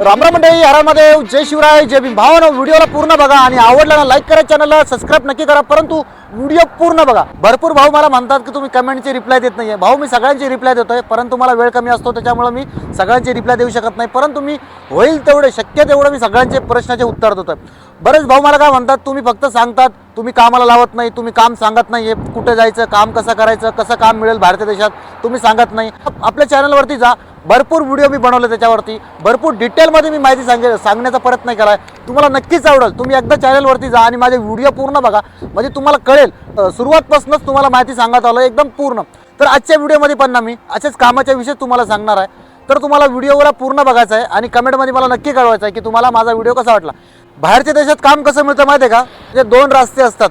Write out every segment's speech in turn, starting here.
रामराम मंडळी हरा महादेव जय शिवराय जय भीम. भावानो व्हिडिओला पूर्ण बघा आणि आवडला ना लाईक करा चॅनलला सबस्क्राईब नक्की करा परंतु व्हिडिओ पूर्ण बघा. भरपूर भाऊ मला म्हणतात की तुम्ही कमेंटची रिप्लाय देत नाही भाऊ मी सगळ्यांची रिप्लाय देतो आहे परंतु मला वेळ कमी असतो त्याच्यामुळे मी सगळ्यांची रिप्लाय देऊ शकत नाही. परंतु मी होईल तेवढे शक्य तेवढं मी सगळ्यांचे प्रश्नाचे उत्तर देतो आहे बरेच भाऊ मला काय म्हणतात तुम्ही फक्त सांगतात तुम्ही कामाला लावत नाही तुम्ही काम सांगत नाही कुठे जायचं काम कसं करायचं कसं काम मिळेल भारतीय देशात तुम्ही सांगत नाही. आपल्या चॅनलवरती जा भरपूर व्हिडिओ मी बनवले त्याच्यावरती. भरपूर डिटेलमध्ये मी माहिती सांगे सांगण्याचा प्रयत्न केला आहे तुम्हाला नक्कीच आवडेल. तुम्ही एकदा चॅनलवरती जा आणि माझे व्हिडिओ पूर्ण बघा. म्हणजे तुम्हाला कळेल सुरुवातपासूनच तुम्हाला माहिती सांगत आलं एकदम पूर्ण. तर आजच्या व्हिडिओमध्ये पण ना मी असेच कामाच्या विषय तुम्हाला सांगणार आहे. तर तुम्हाला व्हिडिओवर पूर्ण बघायचा आहे आणि कमेंटमध्ये मला नक्की कळवायचं आहे की तुम्हाला माझा व्हिडिओ कसा वाटला. बाहेरच्या देशात काम कसं मिळतं माहिती आहे का? म्हणजे दोन रस्ते असतात.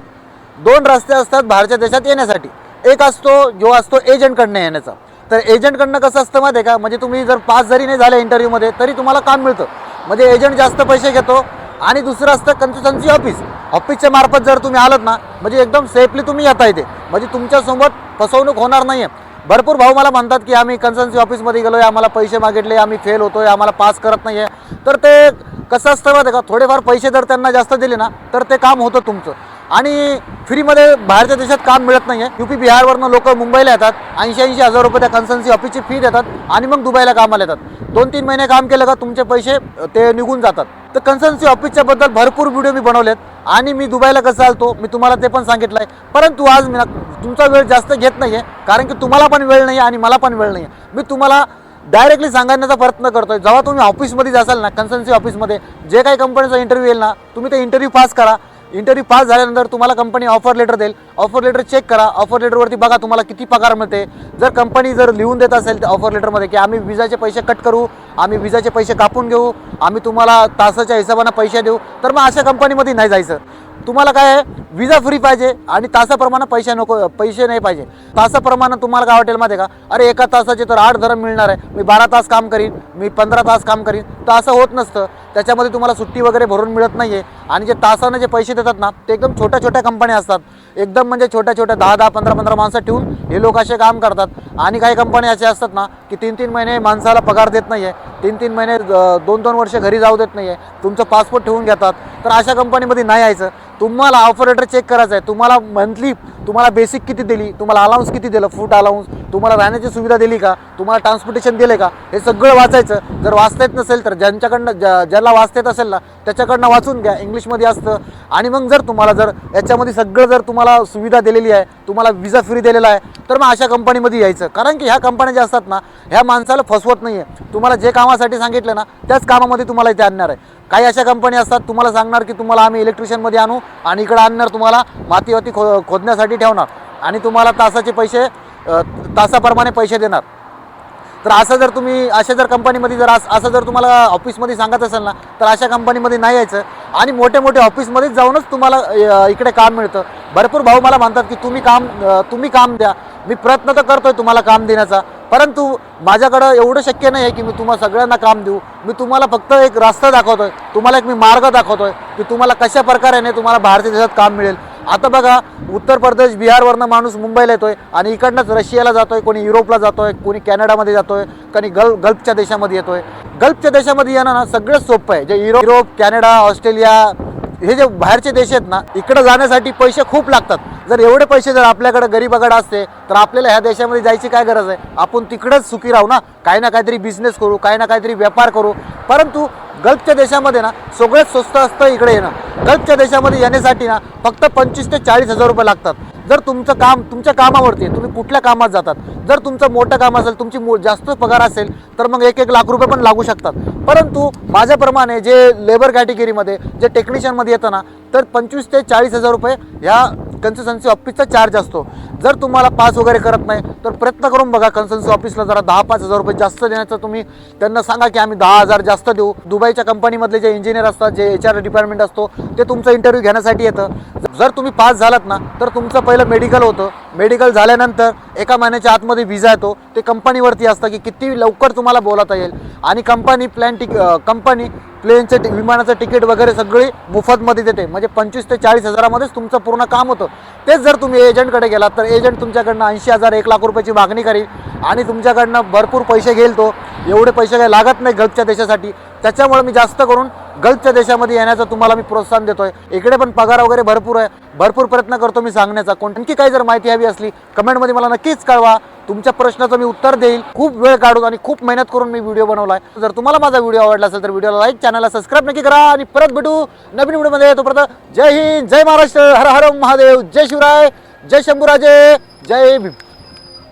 दोन रस्ते असतात बाहेरच्या देशात येण्यासाठी. एक असतो जो असतो एजंटकडनं येण्याचा. तर एजंटकडनं कसं असतं माहिती आहे का? म्हणजे तुम्ही जर पास जरी नाही झाले इंटरव्ह्यूमध्ये तरी तुम्हाला काम मिळतं. म्हणजे एजंट जास्त पैसे घेतो आणि दुसरं असतं कन्सल्टन्सी ऑफिस ऑफिसच्या मार्फत जर तुम्ही आलात ना म्हणजे एकदम सेफली तुम्ही येता येते म्हणजे तुमच्यासोबत फसवणूक होणार नाही आहे भरपूर भाऊ मला म्हणतात की आम्ही कन्सल्टन्सी ऑफिसमध्ये गेलो आहे आम्हाला पैसे मागितले आम्ही फेल होतो आहे आम्हाला पास करत नाही आहे तर ते कसं असतं माहिती आहे का? थोडेफार पैसे जर त्यांना जास्त दिले ना तर ते काम होतं तुमचं. आणि फ्रीमध्ये बाहेरच्या देशात काम मिळत नाही आहे यू पी बिहारवरनं लोक मुंबईला येतात ऐंशी ऐंशी हजार रुपये त्या कन्सल्टन्सी ऑफिसची फी देतात आणि मग दुबईला कामाला येतात. दोन तीन महिने काम केलं का तुमचे पैसे ते निघून जातात. तर कन्सल्टन्सी ऑफिसच्या बद्दल भरपूर व्हिडिओ मी बनवलेत आणि मी दुबईला कसं आलतो मी तुम्हाला ते पण सांगितलं आहे परंतु आज मी तुमचा वेळ जास्त घेत नाही आहे कारण की तुम्हाला पण वेळ नाही आहे आणि मला पण वेळ नाही आहे मी तुम्हाला डायरेक्टली सांगण्याचा प्रयत्न करतो आहे जेव्हा तुम्ही ऑफिसमध्ये जासाल ना कन्सल्टन्सी ऑफिसमध्ये जे काही कंपनीचा इंटरव्ह्यू येईल ना तुम्ही ते इंटरव्ह्यू पास करा. इंटरव्ह्यू पास झाल्यानंतर तुम्हाला कंपनी ऑफर लेटर देईल. ऑफर लेटर चेक करा. ऑफर लेटरवरती बघा तुम्हाला किती पगार मिळते. जर कंपनी जर लिहून देत असेल त्या ऑफर लेटरमध्ये की आम्ही विजाचे पैसे कट करू आम्ही विजाचे पैसे कापून घेऊ आम्ही तुम्हाला तासाच्या हिशोबाने पैसे देऊ तर मग अशा कंपनीमध्ये नाही जायचं. तुम्हाला काय आहे विजा फ्री पाहिजे आणि तासाप्रमाणे पैसे नको पैसे नाही पाहिजे. तासाप्रमाणे तुम्हाला काय वाटेल माहिती का? अरे एका तासाचे तर आठ धरम मिळणार आहे. मी बारा तास काम करीन मी पंधरा तास काम करीन. तर असं होत नसतं. त्याच्यामध्ये तुम्हाला सुट्टी वगैरे भरून मिळत नाही आहे आणि जे तासानं जे पैसे देतात ना ते एकदम छोट्या छोट्या कंपन्या असतात. एकदम म्हणजे छोट्या छोट्या दहा दहा पंधरा पंधरा माणसं ठेवून हे लोक असे काम करतात. आणि काही कंपन्या असे असतात ना की तीन तीन महिने माणसाला पगार देत नाही आहे तीन तीन महिने दोन दोन वर्ष घरी जाऊ देत नाही आहे तुमचं पासपोर्ट ठेवून घेतात. तर अशा कंपनीमध्ये नाही यायचं. तुम्हाला ऑफर चेक करायचं आहे. तुम्हाला मंथली तुम्हाला बेसिक किती दिली तुम्हाला अलाउन्स किती दिलं फूड अलाउन्स तुम्हाला राहण्याची सुविधा दिली का तुम्हाला ट्रान्सपोर्टेशन दिले का हे सगळं वाचायचं. जर वाचता येत नसेल तर ज्यांच्याकडनं ज्या ज्याला वाचता येत असेल ना त्याच्याकडनं वाचून घ्या. इंग्लिशमध्ये असतं. आणि मग जर तुम्हाला जर याच्यामध्ये सगळं जर तुम्हाला सुविधा दिलेली आहे तुम्हाला विजा फ्री दिलेला आहे तर मग अशा कंपनीमध्ये यायचं. कारण की ह्या कंपन्या ज्या असतात ना ह्या माणसाला फसवत नाही आहे तुम्हाला जे कामासाठी सांगितलं ना त्याच कामामध्ये तुम्हाला इथे आणणार आहे. काही अशा कंपनी असतात तुम्हाला सांगणार की तुम्हाला आम्ही इलेक्ट्रिशियनमध्ये आणू आणि इकडं आणणार तुम्हाला मातीवरती खो खोदण्यासाठी ठेवणार. आणि तुम्हाला तासाचे पैसे तासाप्रमाणे पैसे देणार. तर असं जर तुम्ही अशा जर कंपनीमध्ये जर असं जर तुम्हाला ऑफिसमध्ये सांगत असेल ना तर अशा कंपनीमध्ये नाही यायचं. आणि मोठे मोठे ऑफिसमध्येच जाऊनच तुम्हाला इकडे काम मिळतं. भरपूर भाऊ मला म्हणतात की तुम्ही काम तुम्ही काम द्या. मी प्रयत्न तर करतोय तुम्हाला काम देण्याचा. परंतु माझ्याकडं एवढं शक्य नाही आहे की मी तुम्हाला सगळ्यांना काम देऊ. मी तुम्हाला फक्त एक रस्ता दाखवतोय. तुम्हाला एक मी मार्ग दाखवतोय की तुम्हाला कशा प्रकारेने तुम्हाला भारतीय देशात काम मिळेल. आता बघा उत्तर प्रदेश बिहारवरनं माणूस मुंबईला येतोय आणि इकडनंच रशियाला जातोय कोणी युरोपला जातोय कोणी कॅनडामध्ये जातोय कोणी गल गल्फच्या देशामध्ये येतोय. गल्फच्या देशामध्ये येणं ना सगळं सोपं आहे. जे युरोप युरोप कॅनडा ऑस्ट्रेलिया हे जे बाहेरचे देश आहेत ना इकडे जाण्यासाठी पैसे खूप लागतात. जर एवढे पैसे जर आपल्याकडे गरीबाकडे असते तर आपल्याला ह्या देशामध्ये जायची काय गरज आहे? आपण तिकडंच सुखी राहू ना? काही ना काहीतरी बिझनेस करू काही ना काहीतरी व्यापार करू. परंतु गल्फच्या देशामध्ये ना सगळ्यात स्वस्त असतं इकडे येणं. गल्फच्या देशामध्ये येण्यासाठी ना फक्त पंचवीस ते चाळीस हजार रुपये लागतात. जर तुमचं काम तुमच्या कामावरती आहे तुम्ही कुठल्या कामात जातात? जर तुमचं मोठं काम असेल तुमची मो जास्त पगार असेल तर मग एक एक लाख रुपये पण लागू शकतात. परंतु माझ्याप्रमाणे जे लेबर कॅटेगरीमध्ये जे टेक्निशियनमध्ये येतं ना तर पंचवीस ते चाळीस हजार रुपये ह्या कन्सल्टन्सी ऑफिसचा चार्ज असतो. जर तुम्हाला पास वगैरे करत नाही तर प्रयत्न करून बघा कन्सल्टन्सी ऑफिसला जरा दहा पाच हजार रुपये जास्त देण्याचं तुम्ही त्यांना सांगा की आम्ही दहा हजार जास्त देऊ. दुबईच्या कंपनीमधले जे इंजिनियर असतात जे एच आर डिपार्टमेंट असतो ते तुमचं इंटरव्ह्यू घेण्यासाठी येतं. जर तुम्ही पास झालात ना तर तुमचं पहिलं मेडिकल होतं. मेडिकल झाल्यानंतर एका महिन्याच्या आतमध्ये व्हिजा येतो. ते कंपनीवरती असतं की किती लवकर तुम्हाला बोलावता येईल. आणि कंपनी प्लॅन टिक कंपनी प्लेनचे ति- विमानाचं तिकीट वगैरे सगळी मोफतमध्ये देते. म्हणजे पंचवीस ते चाळीस हजारामध्येच तुमचं पूर्ण काम होतं. तेच जर तुम्ही एजंटकडे गेलात तर एजंट तुमच्याकडनं ऐंशी हजार एक लाख रुपयाची मागणी करील. आणि तुमच्याकडनं भरपूर पैसे घेईल तो. एवढे पैसे काही लागत नाही गल्फच्या देशासाठी. त्याच्यामुळे मी जास्त करून गल्फच्या देशामध्ये येण्याचं तुम्हाला मी प्रोत्साहन देतोय. इकडे पण पगार वगैरे भरपूर आहे. भरपूर प्रयत्न करतो मी सांगण्याचा. कोण आणखी काही जर माहिती हवी असली कमेंटमध्ये मला नक्कीच कळवा. तुमच्या प्रश्नाचं मी उत्तर देईल. खूप वेळ काढून आणि खूप मेहनत करून मी व्हिडिओ बनवलाय. जर तुम्हाला माझा व्हिडिओ आवडला असेल तर व्हिडिओला लाईक चॅनलला सबस्क्राईब नक्की करा आणि परत भेटू नवीन व्हिडिओमध्ये. तोपर्यंत जय हिंद जय महाराष्ट्र हर हर महादेव जय शिवराय जय शंभूराजे जय भीम.